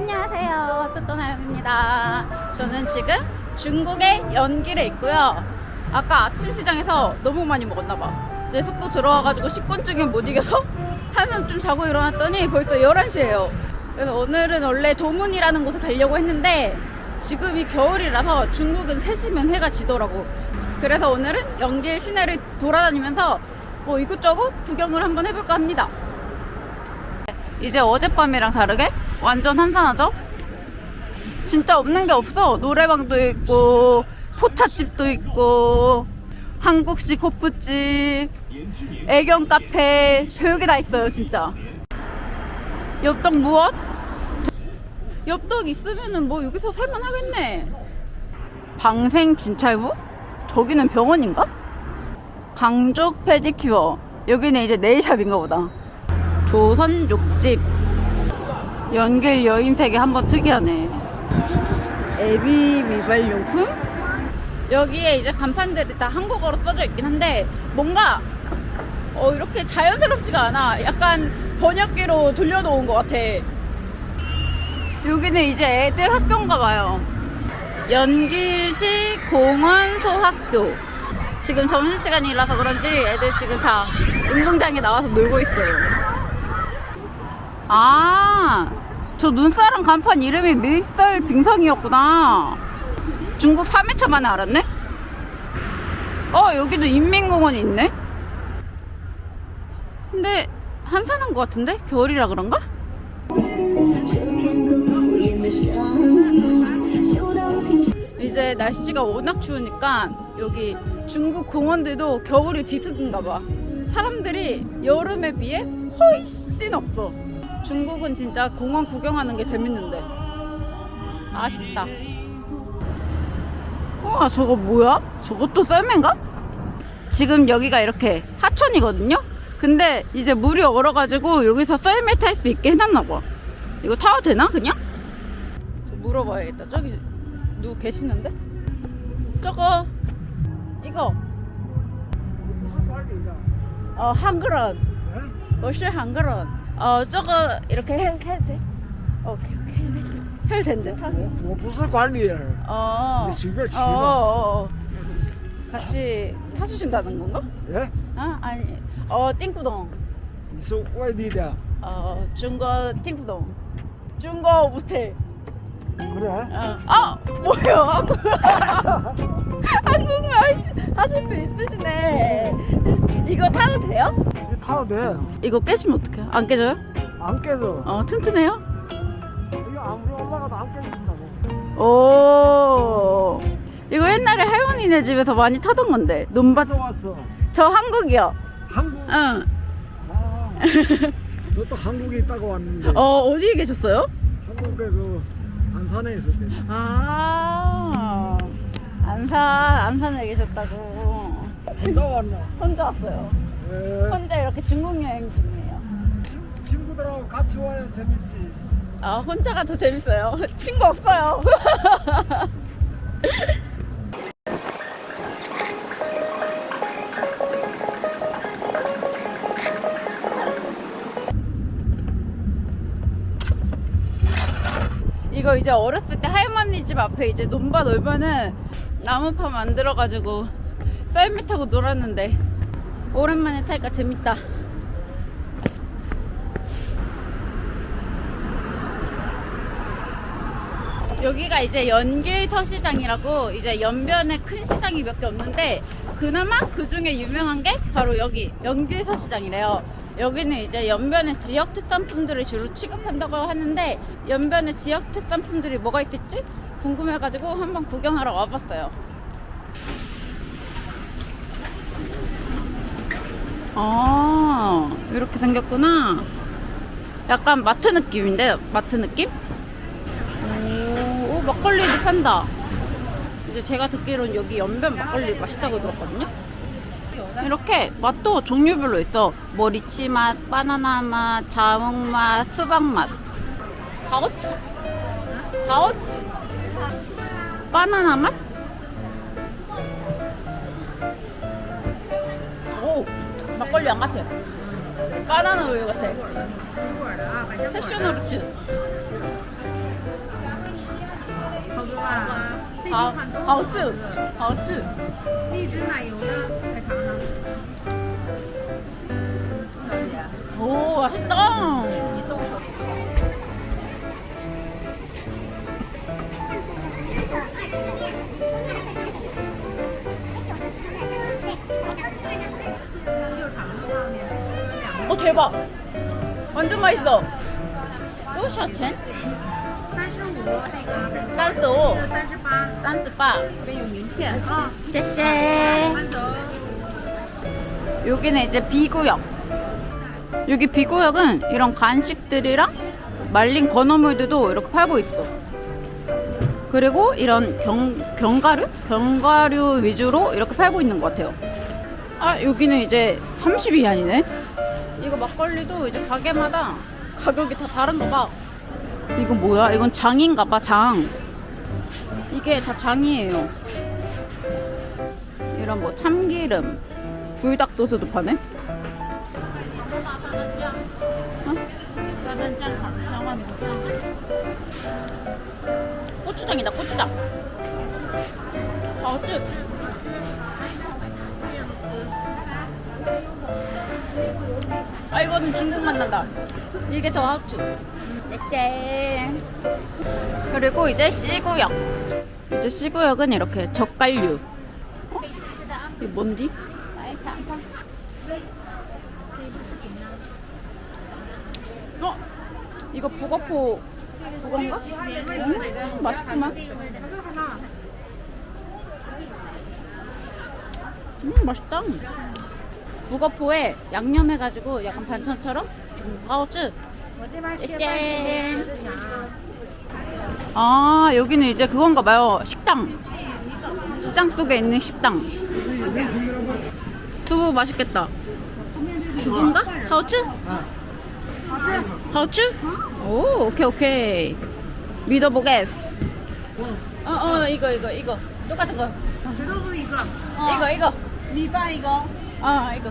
안녕하세요. 또또나영입니다. 저는 지금 중국의 연길에 있고요. 아까 아침 시장에서 너무 많이 먹었나봐. 이제 숙소 들어와가지고 식곤증에 못 이겨서 한숨 좀 자고 일어났더니 벌써 11시예요. 그래서 오늘은 원래 도문이라는 곳에 가려고 했는데 지금이 겨울이라서 중국은 3시면 해가 지더라고. 그래서 오늘은 연길 시내를 돌아다니면서 뭐 이곳저곳 구경을 한번 해볼까 합니다. 이제 어젯밤이랑 다르게 완전 한산하죠? 진짜 없는 게 없어. 노래방도 있고, 포차집도 있고, 한국식 호프집, 애견 카페, 별게 다 있어요, 진짜. 엽떡 무엇? 엽떡 있으면은 뭐 여기서 살만 하겠네. 방생 진찰부? 저기는 병원인가? 강족 페디큐어. 여기는 이제 네일샵인가 보다. 조선 욕집. 연길 여인색이 한번 특이하네. 애비 미발용품? 여기에 이제 간판들이 다 한국어로 써져 있긴 한데 뭔가 어, 이렇게 자연스럽지가 않아. 약간 번역기로 돌려놓은 것 같아. 여기는 이제 애들 학교인가 봐요. 연길시 공원소학교. 지금 점심시간이라서 그런지 애들 지금 다 운동장에 나와서 놀고 있어요. 아, 저 눈사람 간판 이름이 밀설 빙성이었구나. 중국 3회차 만에 알았네? 어, 여기도 인민공원이 있네? 근데 한산한 것 같은데? 겨울이라 그런가? 이제 날씨가 워낙 추우니까 여기 중국 공원들도 겨울이 비슷한가 봐. 사람들이 여름에 비해 훨씬 없어. 중국은 진짜 공원 구경하는 게 재밌는데. 아쉽다. 우와, 저거 뭐야? 저것도 썰매인가? 지금 여기가 이렇게 하천이거든요? 근데 이제 물이 얼어가지고 여기서 썰매 탈 수 있게 해놨나 봐. 이거 타도 되나, 그냥? 저 물어봐야겠다. 저기 누구 계시는데? 저거, 이거. 어, 한글은. 我是 한글은. 어, 저거 이렇게 해, 해도 돼? 오케이, 오케이. 해도 된대, 타. 我不是管理人， 어. 네,随便骑 어, 吧。 어, 어. 같이 타주신다는 건가? 哎， 아, 아니. 어, 띵구동. 你是外地的？ 어, 중거 띵구동. 중거 모텔. 그래? 어. 아, 뭐예요? 한국- 한국말 하시- 하실 수 있으시네. 이거 타도 돼요? 이거 타도 돼. 이거 깨지면 어떡해요? 안 깨져요? 안 깨져. 어, 튼튼해요? 이거 아무리 올라가도 안 깨진다고. 오. 이거 옛날에 할머니네 집에서 많이 타던 건데. 논밭. 왔어? 저 한국이요. 한국? 응. 아, 저도 한국에 있다가 왔는데 어, 어디에 계셨어요? 한국에 그 안산에 있었대. 아. 안산, 안산에 계셨다고. 혼자 왔나? 혼자 왔어요. 예. 혼자 이렇게 중국 여행 중이에요. 친- 친구들하고 같이 와야 재밌지. 아, 혼자가 더 재밌어요. 친구 없어요. 이거 이제 어렸을 때 할머니 집 앞에 이제 논밭 놀면은 나무파 만들어가지고 썰매 타고 놀았는데 오랜만에 타니까 재밌다. 여기가 이제 연길 서시장이라고 이제 연변에 큰 시장이 몇 개 없는데 그나마 그 중에 유명한 게 바로 여기 연길 서시장이래요. 여기는 이제 연변의 지역 특산품들을 주로 취급한다고 하는데 연변의 지역 특산품들이 뭐가 있을지 궁금해가지고 한번 구경하러 와봤어요. 아 이렇게 생겼구나. 약간 마트 느낌인데 마트 느낌? 오, 오, 막걸리도 판다. 이제 제가 듣기로는 여기 연변 막걸리 맛있다고 들었거든요. 이렇게 맛도 종류별로 있어. 뭐 리치 맛, 바나나 맛, 자몽 맛, 수박 맛. 바오치? 바오치? 바나나 맛? 막걸리 안 같아. 바나나 우유 같아. 패션오르츠. 아, 好好吃，好吃。荔枝奶油呢？再尝尝。 오, 맛있다. 대박 완전 맛있어 또 셔첸 三十五那个，三十五这个三十八，三十八这边有名片啊。 쎄쎄 慢走。 여기는 이제 B구역 여기 B구역은 이런 간식들이랑 말린 건어물들도 이렇게 팔고 있어 그리고 이런 경, 견과류? 견과류 위주로 이렇게 팔고 있는 것 같아요 아 여기는 이제 30위안이네 이거 막걸리도 이제 가게마다 가격이 다 다른가 봐. 이건 뭐야? 이건 장인가 봐 장. 이게 다 장이에요. 이런 뭐 참기름 불닭도스도 파네? 어? 고추장이다 고추장. 아 어ጭ 아 이거는 중국 맛 난다 이게 더 하우츠 넥센 그리고 이제 C구역 이제 C구역은 이렇게 젓갈류 어? 이게 뭔디? 어? 이거 북어포 북어인가? 음, 맛있구만 음 맛있다 북어포에 양념해가지고 약간 반찬처럼? 아우쭈. 아 여기는 이제 그건가 봐요. 식당. 시장 속에 있는 식당. 두부 맛있겠다. 두부인가? 파우츠? 파우츠? 오 오케이 오케이. 믿어보겠어 어어 이거 이거 이거. 똑같은 거. 어. 이거. 이거 이거. 이거. 아 이거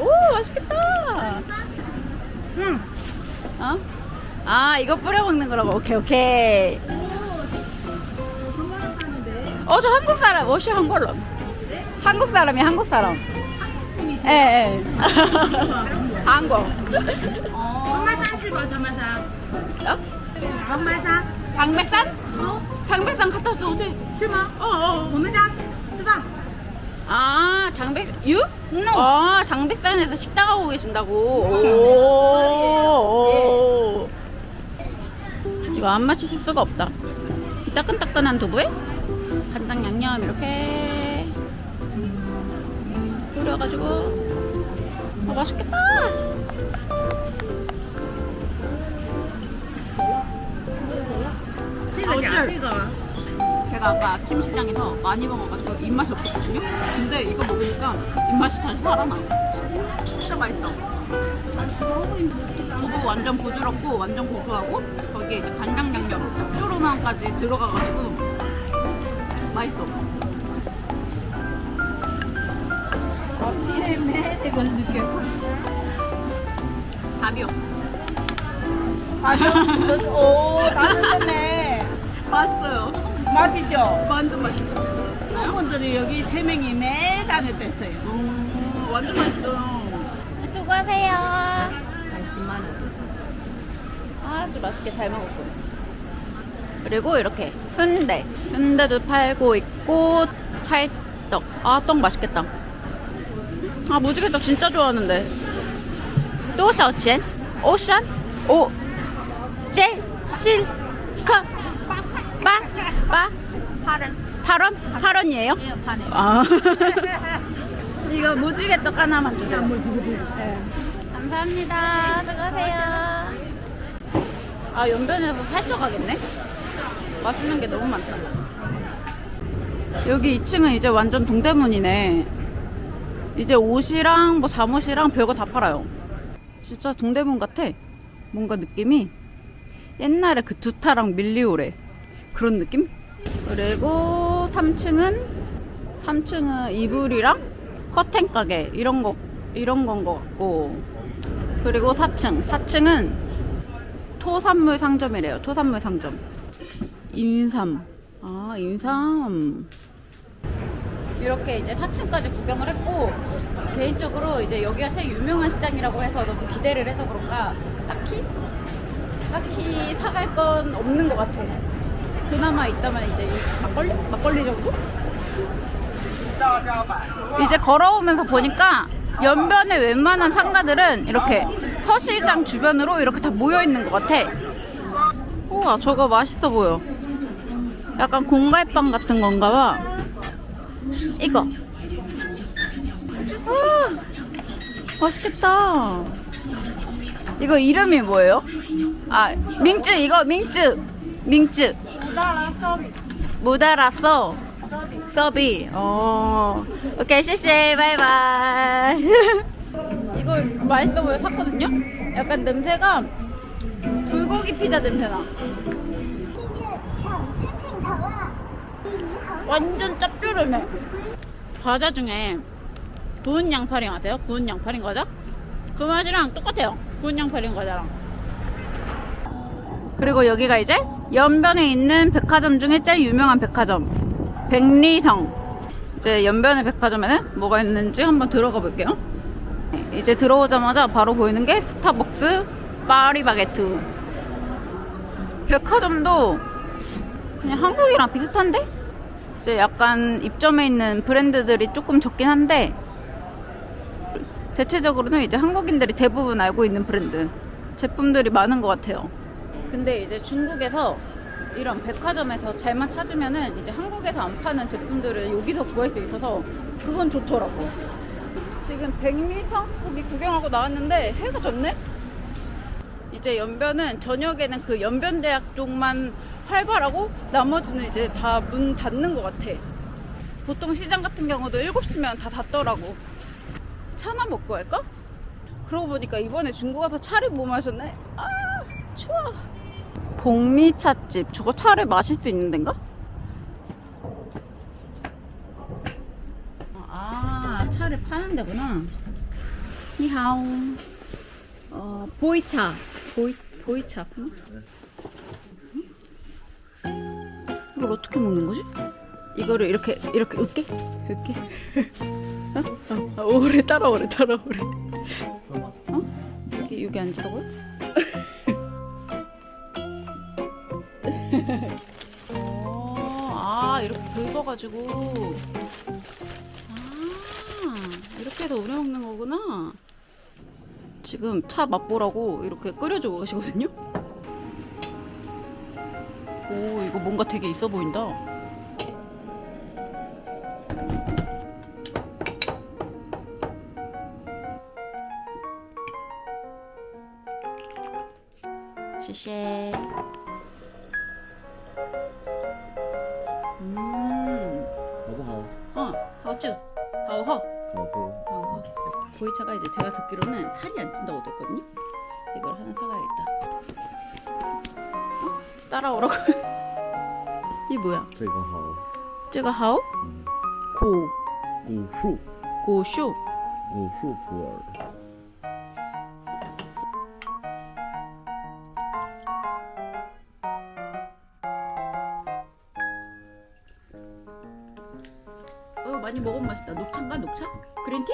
오 맛있겠다. 응. 어? 아 이거 뿌려 먹는 거라고. 오케이 오케이. 어 저 한국 사람. 어, 워시 한국 사람. 한국 사람이 한국 사람. 예예. 예. 한국. 정말상 집어 정말상 어? 정말상 어? 장백산? 어? 장백산 갔다 왔어 어제. 지마 어어. 보내자 吃饭。 아 장백 유? No. 아 장백산에서 식당 하고 계신다고 오. 이거 안 마실 수가 없다 이 따끈따끈한 두부에 간장 양념 이렇게 뿌려가지고 아 맛있겠다 这个夹这个， 제가 아까 아침 시장에서 많이 먹어가지고 입맛이 없었거든요. 근데 이거 먹으니까 입맛이 다시 살아나. 진짜 맛있다. 두부 완전 부드럽고 완전 고소하고 거기에 이제 간장 양념 짭조름함까지 들어가가지고 맛있어. 어, 거칠의 매력을 느껴서 답이 없어. 맞아. 오, 나는 좋네. 맛있어요. 맛이죠? 완전 맛있어요 분들이 여기 세 명이 매일 다녔댔어요. 음, 완전 맛있어요 수고하세요 10만 원. 아주 맛있게 잘 먹었어요. 그리고 이렇게 순대, 순대도 팔고 있고 찰떡. 아, 떡 맛있겠다. 아, 무지개떡 진짜 좋아하는데. 또 샤오치엔? 오션? 오, 제, 칠, 커, 빠, 빠, 8원. 8원? 8원이에요? 예, 반에. 아. 이거 무지개 떡 하나만 주세요. 무지개. 네. 감사합니다. 수고하세요. 아, 연변에서 살쪄 가겠네? 맛있는 게 너무 많다. 여기 2층은 이제 완전 동대문이네. 이제 옷이랑 뭐 잠옷이랑 별거 다 팔아요. 진짜 동대문 같아. 뭔가 느낌이 옛날에 그 두타랑 밀리오레 그런 느낌? 그리고 3층은 3층은 이불이랑 커튼 가게 이런 거 이런 건 것 같고 그리고 4층 4층은 토산물 상점이래요 토산물 상점 인삼. 아, 인삼. 이렇게 이제 4층까지 구경을 했고 개인적으로 이제 여기가 제일 유명한 시장이라고 해서 너무 기대를 해서 그런가 딱히 딱히 사갈 건 없는 것 같아. 그나마 있다면 이제 이 막걸리? 막걸리 정도? 이제 걸어오면서 보니까 연변의 웬만한 상가들은 이렇게 서시장 주변으로 이렇게 다 모여 있는 것 같아. 우와, 저거 맛있어 보여. 약간 공갈빵 같은 건가 봐. 이거. 아, 맛있겠다. 이거 이름이 뭐예요? 아, 민쯔, 이거 민쯔. 민쯔. 무다라 서비. 무다라 소. 서비. 어. 오케이, 씨씨. 바이바이. 이거 맛있어 보여 샀거든요? 약간 냄새가 불고기 피자 냄새나. 완전 짭조름해. 과자 중에 구운 양파링 아세요? 구운 양파링 과자? 그 맛이랑 똑같아요. 구운 양파링 과자랑. 그리고 여기가 이제 연변에 있는 백화점 중에 제일 유명한 백화점. 백리성. 이제 연변의 백화점에는 뭐가 있는지 한번 들어가 볼게요. 이제 들어오자마자 바로 보이는 게 스타벅스 파리바게트. 백화점도 그냥 한국이랑 비슷한데? 이제 약간 입점해 있는 브랜드들이 조금 적긴 한데 대체적으로는 이제 한국인들이 대부분 알고 있는 브랜드 제품들이 많은 것 같아요. 근데 이제 중국에서 이런 백화점에서 잘만 찾으면은 이제 한국에서 안 파는 제품들을 여기서 구할 수 있어서 그건 좋더라고. 지금 백미성 거기 구경하고 나왔는데 해가 졌네? 이제 연변은 저녁에는 그 연변대학 쪽만 활발하고 나머지는 이제 다 문 닫는 것 같아. 보통 시장 같은 경우도 7시면 다 닫더라고. 차나 먹고 할까? 그러고 보니까 이번에 중국 가서 차를 못 마셨네. 아, 추워. 복미찻집. 저거 차를 마실 수 있는 데인가? 아, 차를 파는 데구나. 니하오. 어, 보이차. 보이, 보이차. 파나? 이걸 어떻게 먹는 거지? 이거를 이렇게 이렇게 으깨? 으깨? 어? 어, 오래 따라 오래 따라 오래 어? 여기 여기 앉으라고요? 어, 아 이렇게 긁어가지고. 아 이렇게 해서 우려 먹는 거구나. 지금 차 맛보라고 이렇게 끓여주고 계시거든요? 오 이거 뭔가 되게 있어 보인다 보이차가 이제 제가 듣기로는 살이 안 찐다고 들었거든요. 이걸 하나 사가야겠다. 어? 따라오라고. 이 뭐야? 这个好， 제가 하오? 고, 古树， 고쇼. 古树普洱。 어, 많이 먹으면 맛있다. 녹차인가? 녹차? 그린티?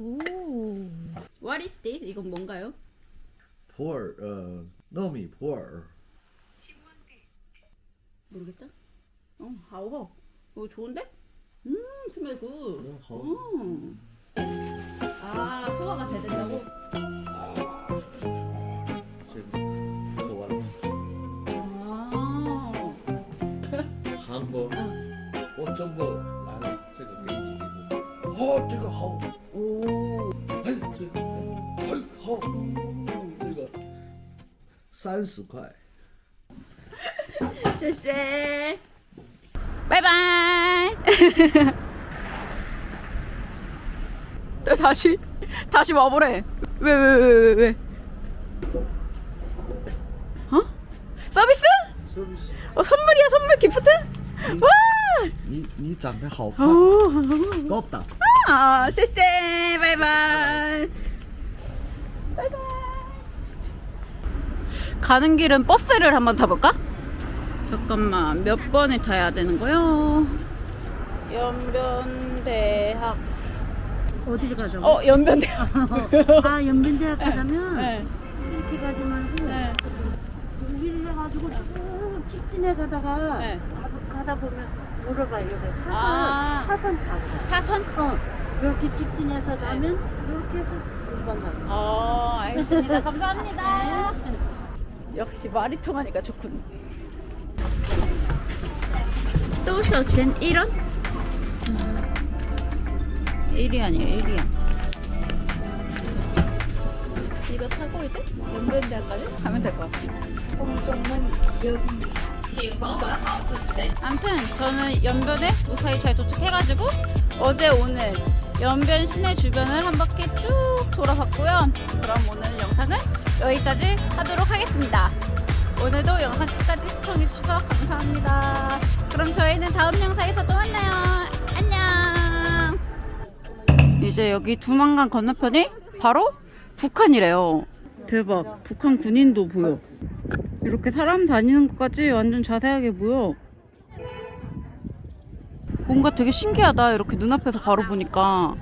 오. What is this? 이건 뭔가요? 普洱，呃，糯米普洱， 모르겠다. 어, 하오. 어, 좋은데? 음, 스멜 굿. 음, 하. 음. 아, 소화가 잘 된다고? 这个做完了。 아. 韩国，我中国来了，这个给你礼物。哦，这个好， 오. 三十块。 谢谢. 바이바이. 또 다시 다시 와보래. 왜 왜 왜 왜 왜? 어? 서비스? 是不是？ 어 선물이야 선물 기프트? 와! 你你长得好看， 오. 高大。 아, 谢谢. 바이바이. 가는 길은 버스를 한번 타볼까? 잠깐만, 몇 번에 타야 되는 거요? 연변대학. 어디를 가자고? 어, 연변대학. 아 연변대학 가자면 네. 이렇게 가지 말고 네. 여기를 해가지고 쭉 직진해 가다가 네. 가- 가다 보면 물어봐요. 여기 사선 아. 사선 타고. 사선? 어 이렇게 직진해서 가면 이렇게 해서 금방 가요. 어, 알겠습니다. 감사합니다. 역시 말이 통하니까 좋군. 또小钱 1원? 1이 아니에요, 1이야. 이거 타고 이제 연변대학까지 가면 될 것 같아요. 아무튼 저는 연변에 무사히 잘 도착해가지고 어제 오늘 연변 시내 주변을 한 바퀴 쭉 돌아봤고요. 그럼 오늘 영상은 여기까지 하도록 하겠습니다. 오늘도 영상 끝까지 시청해주셔서 감사합니다. 그럼 저희는 다음 영상에서 또 만나요. 안녕. 이제 여기 두만강 건너편이 바로 북한이래요. 대박. 북한 군인도 보여. 이렇게 사람 다니는 것까지 완전 자세하게 보여. 뭔가 되게 신기하다. 이렇게 눈앞에서 바로 보니까.